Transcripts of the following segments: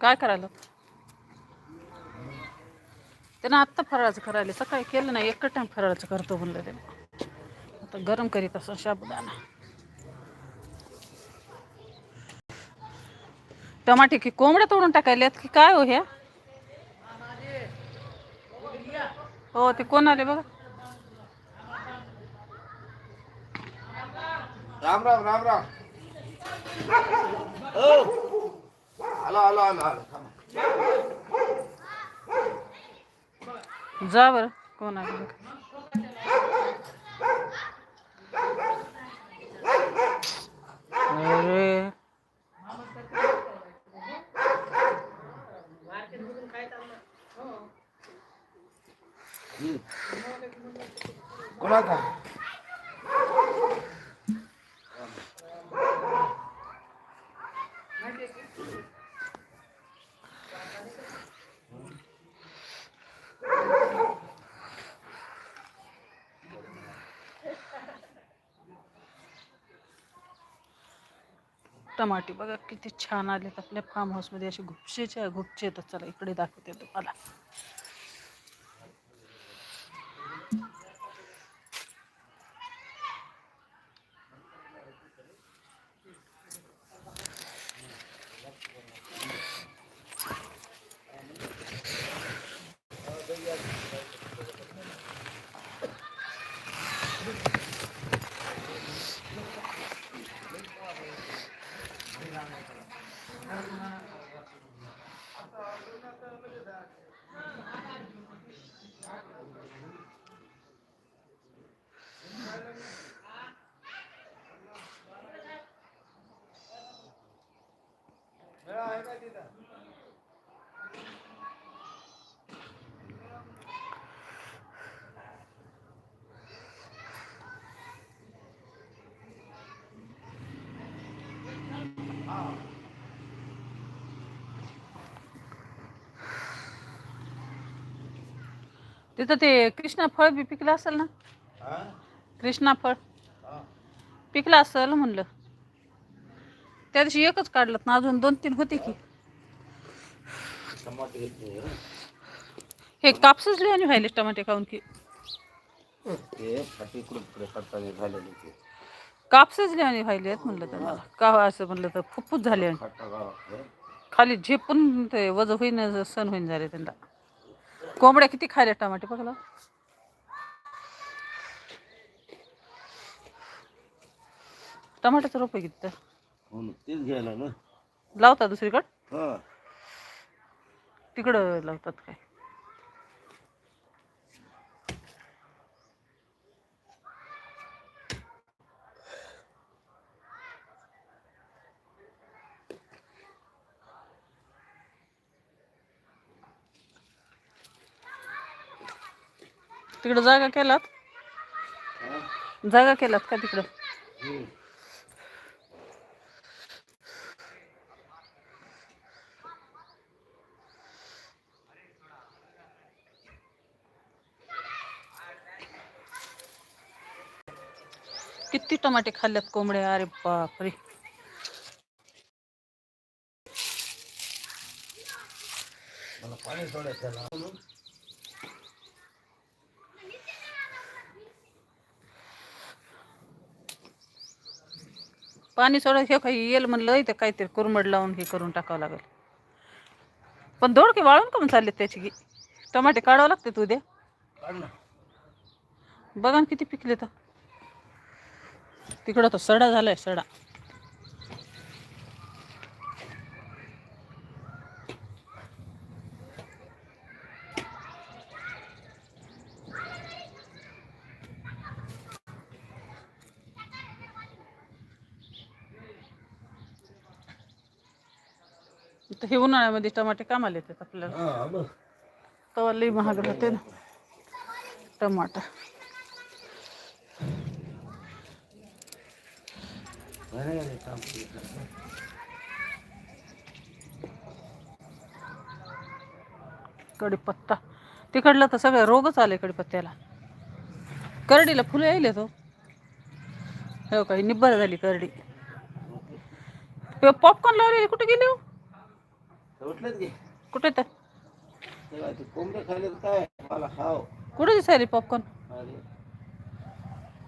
काय करायला? त्यानं आत्ता फराळाचं करायला सकाळी केलं नाही एकच टाइम फराळाचं करतो म्हणलं ते आता गरम करीत असं साबुदाणा टमाटे की कोंबड्या तोडून टाकायल्यात की काय हो ह्या हो ते कोण आले बघा? राम राम राम राम. हो. आलो आलो आलो आलो थांबा. जा बरं कोण आले बघा. अरे कोणाचा टमाटे बघा किती छान आलेत आपल्या फार्म हाऊसमध्ये असे गुपशेचे गुपचे येतात चला इकडे दाखवते तुम्हाला. Come on, look at that. तिथं ते कृष्णा फळ बी पिकलं असेल ना? कृष्णा फळ. पिकलं असेल म्हणलं. त्या दिवशी एकच काढलं ना अजून दोन तीन होते की. हे कापसच लिहाने व्हायले टमाटे खाऊन की. कापसच लिहाने व्हायले म्हणलं त्यांना. का हो असं म्हणलं तर फुफ्फुस झाले आणि. खाली झेपून ते वज होईन सण होईन झाले त्यांना. कोंबड्या किती खायल्या टमाटे बघला टमाट्याचं रोप किती तर. हो ना तेच घ्यायला ना. लावता दुसरीकडं? हा. तिकडं लावतात काय? तिकडं जागा केलात? जागा केलात का तिकडं? किती टमाटे खाल्ल्यात कोंबड्या? अरे बापरे. मला पाणी सोडायचं पाणी सोडा हे काही येईल म्हणलं इथं काहीतरी कुरमड लावून हे करून टाकावं लागेल. पण दोडके वाळून का चालले त्याची की टमाटे काढावं लागते उद्या. काढ ना. बघा ना किती पिकले तर तिकडं तर सडा झालाय सडा. इथं हे उन्हाळ्यामध्ये टमाटे कामाला येतात आपल्याला. हा तवा लई महाग राहते ना. काम केलं. कढीपत्ता. तिकडलं तर सगळं रोगच आले कढीपत्त्याला. करडीला फुलं यायले तो हो काही निब्बर झाली करडी. पॉपकॉर्न लावलेली कुठे गेली हो? उठलेत की कुठे तर? तेव्हा ते कोंबडे तर काय? मला खाव. कुठे दिसायले पॉपकॉर्न अरे.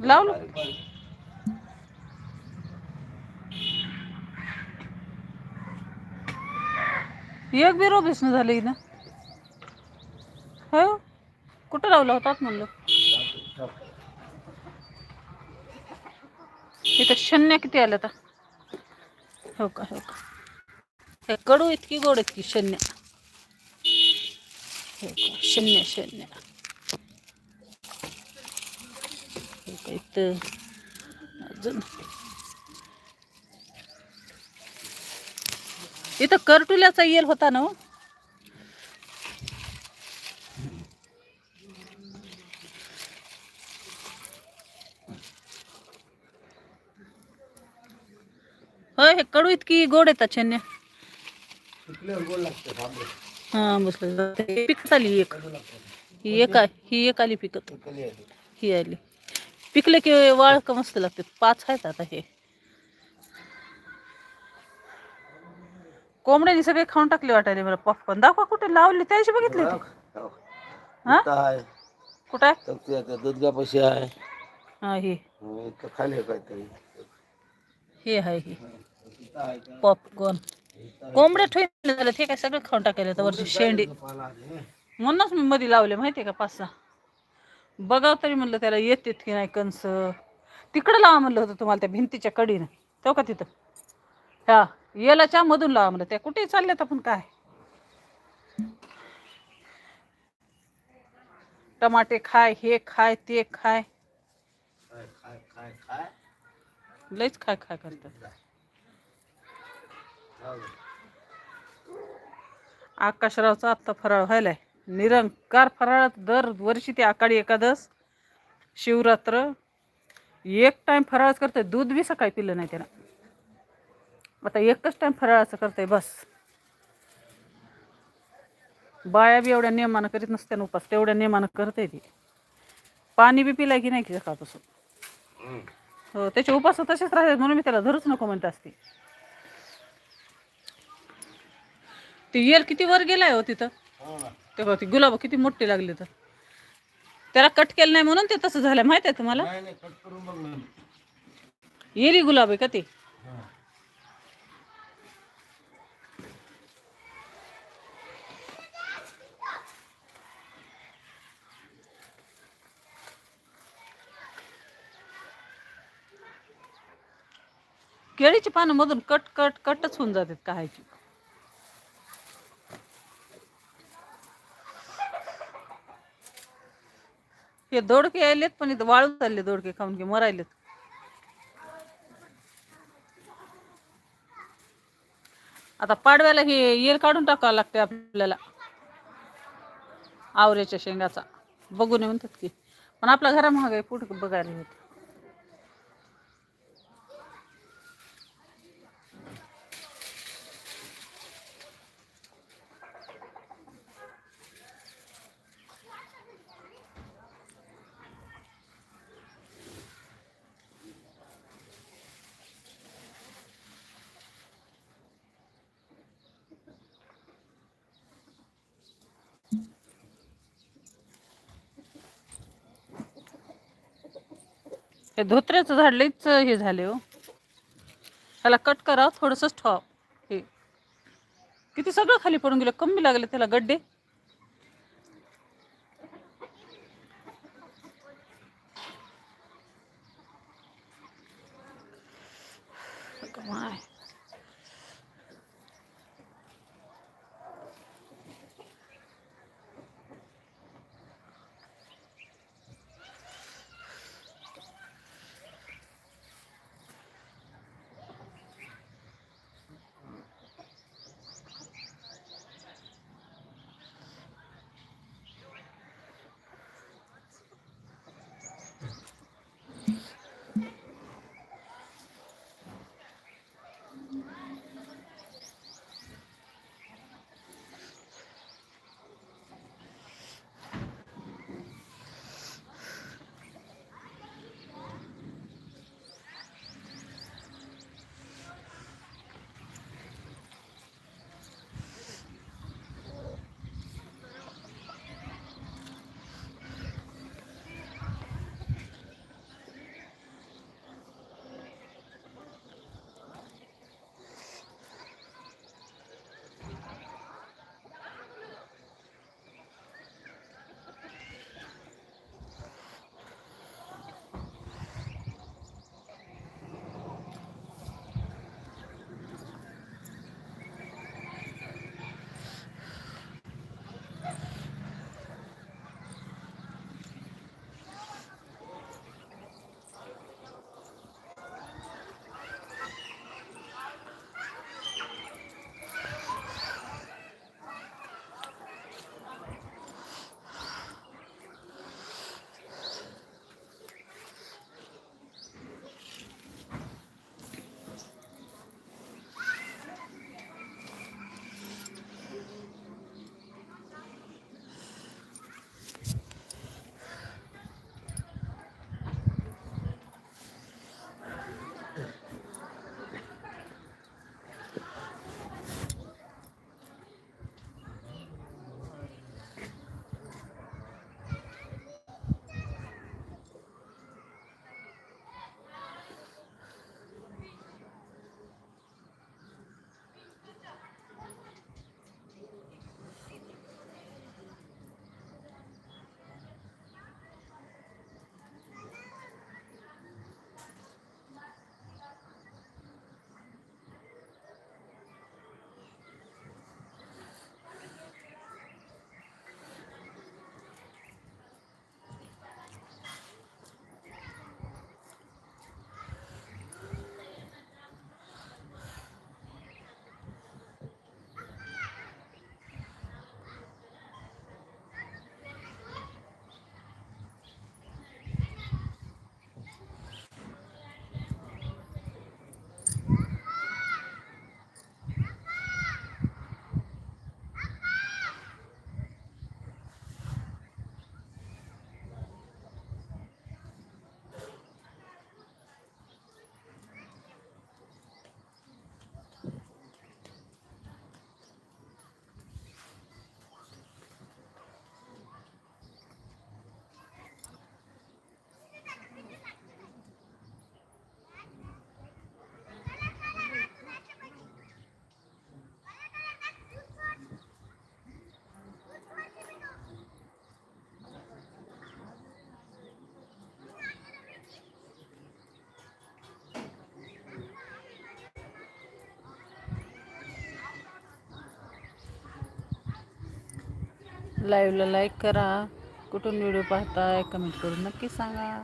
लावलं. बारीक बारीक. एक बी रोबीस न झाली ना हो? कुठं लावला होतात म्हणलं? इथं शून्य किती आलं आता हो का हो का. हे कडू इतकी गोड इतकी शून्य. हे का शून्य शून्य. इथं अजून. इथं करटुल्याचा येल होता ना हो? होय हे कडू इतकी गोड येतात शन्या आंबे पिकत आली एक ही एक ही आली पिकत. ही आली। पिकले की वाळ का मस्त लागते। पाच आहेत आता हे कोंबड्याने सगळे खाऊन टाकले वाटायले मला पॉपकॉर्न दाखवा कुठे लावले त्याशी बघितले ते. हो. हा। आहे कुठं आहे तर ते आता दूधगापाशी आहे हा। हे हो, इथं खाली आहे काहीतरी हे। आहे हे पॉपकॉर्न कोंबड्या ठेवले झालं ते काय सगळं खाऊन टाकायला तर वरची शेंडी. म्हणूनच मी मध्ये लावले माहितीये का पाच सहा. बघाव तरी म्हणलं त्याला येतेत की नाही कंस तिकडं लावा म्हणलं होतं तुम्हाला त्या भिंतीच्या कडीनं. तो का तिथं. ह्या येलाच्या मधून लावा म्हणलं. त्या कुठेही चालल्यात आपण काय? टमाटे खाय हे खाय ते खाय. लयच खाय खाय करतात. आकाशरावचा आत्ता फराळ व्हायलाय. निरंकार फराळात दर वर्षी ते आकाडी एकादस शिवरात्र एक टाइम फराळच करतोय. दूध बी सकाळी पिलं नाही त्यानं. आता एकच टाइम फराळाचं करतोय बस. बाया बी एवढ्या नियमानं करीत नसते ना उपास. तेवढ्या नियमानं करते ती. पाणी बी पिलाय की नाही की सकाळपासून. हो त्याचे उपास तसेच राहतात म्हणून मी त्याला धरूच नको म्हणत असते. ते येल किती वर गेलाय हो तिथं? हो ना. तेव्हा ती गुलाब किती मोठी लागली तर. त्याला कट केलं नाही म्हणून ते तसं झालं माहीत आहे तुम्हाला? बघ येली गुलाब आहे का ते. केळीची पानं मधून कट कट कटच होऊन जातात काहायची हे दोडके आलेत पण इथं वाळून चालले दोडके खाऊन की मरायलेत. आता पाडव्याला हे येल काढून टाकावं लागते आपल्याला. आवऱ्याच्या शेंगाचा. बघून ये म्हणतात की. पण आपल्या घरा महाग पुढे बघायला होत हे धोत्र्याचं झाड लईच हे झाले हो. त्याला कट करा थोडंसंच ठेवा हे. किती सगळं खाली पडून गेलं कमी लागले त्याला गड्डे. माय लाईव्हला लाईक करा. कुठून व्हिडिओ पाहताय कमेंट करून नक्की सांगा.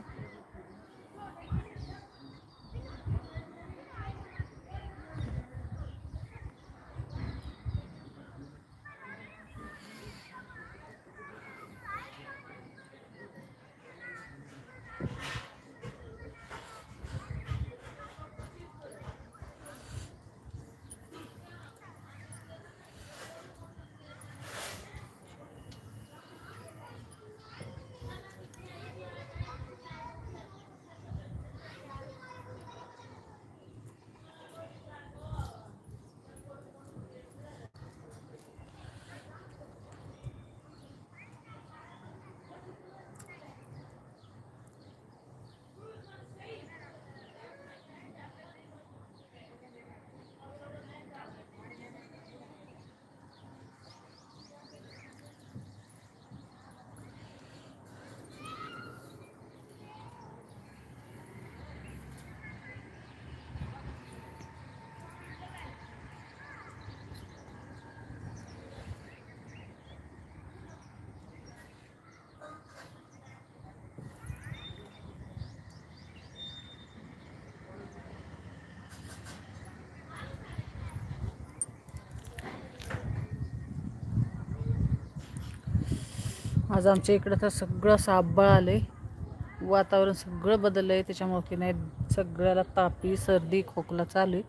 आज आमच्या इकडं तर सगळं साबळ आलं आहे वातावरण सगळं बदललं आहे त्याच्यामुळे की नाही सगळ्याला तापी सर्दी खोकला चालू आहे.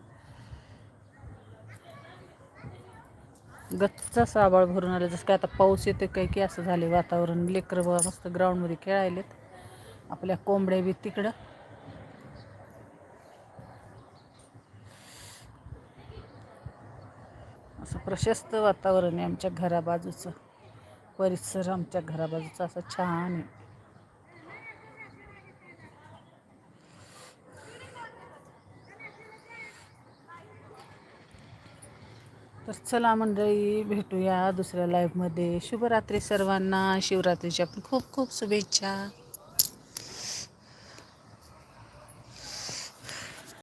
गच्चा असं भरून आलं जसं काय आता पाऊस येते काय की असं झाले वातावरण. लेकरं बघा मस्त ग्राउंडमध्ये खेळायलेत. आपल्या कोंबड्या बी तिकडं. असं प्रशस्त वातावरण आहे आमच्या घराबाजूचं. परिसर आमच्या घराबाजूचा असा छान आहे. तर चला मंडळी भेटूया दुसऱ्या लाईव्हमध्ये शुभरात्री सर्वांना. शिवरात्रीच्या पण खूप खूप शुभेच्छा.